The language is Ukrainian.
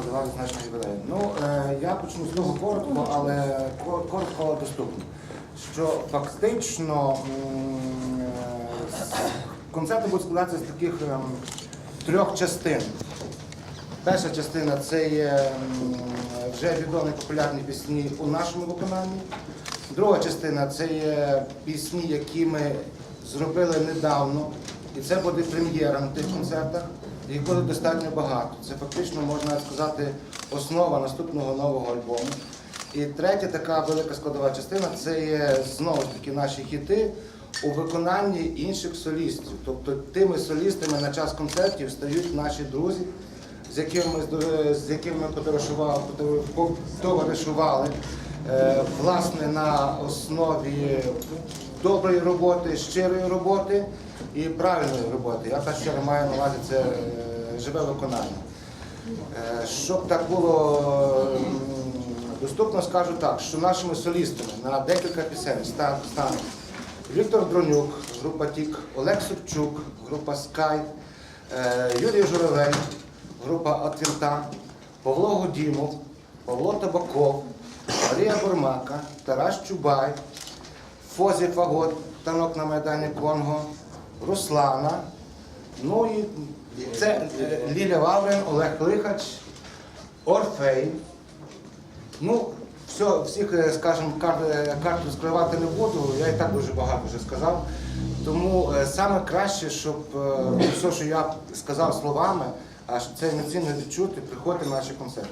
складова відзначення ювілею. Ну, е, я почну з того коротко, але коротко доступно. Що фактично е, концерти будуть складатися з таких ем, трьох частин. Перша частина це є вже відомі популярні пісні у нашому виконанні. Друга частина це є пісні, які ми зробили недавно. І це буде прем'єра на тих концертах. Їх буде достатньо багато. Це фактично можна сказати основа наступного нового альбому. І третя така велика складова частина це є знову ж таки наші хіти у виконанні інших солістів. Тобто тими солістами на час концертів стають наші друзі, з якими ми, з якими ми товаришували е, власне на основі доброї роботи, щирої роботи і правильної роботи. Я перш щиро маю на увазі це е, живе виконання. Е, Щоб так було доступно, скажу так, що нашими солістами на декілька пісень ста- стануть Віктор Дронюк, група Тік, Олег Собчук, група Скай, е, Юрій Журавель, група Отвінта, Павло Гудімов, Павло Табаков, Марія Бурмака, Тарас Чубай, Фозі Фагот, танок на Майдані Конго, Руслана. Ну і це е, Ліля Лаврин, Олег Лихач, Орфей. Ну, все, всіх, е, скажімо, карт, е, карт розкривати не буду, я і так дуже багато вже сказав. Тому е, саме краще, щоб е, все, що я сказав словами, аж це емоційно відчути, приходьте на наші концерти.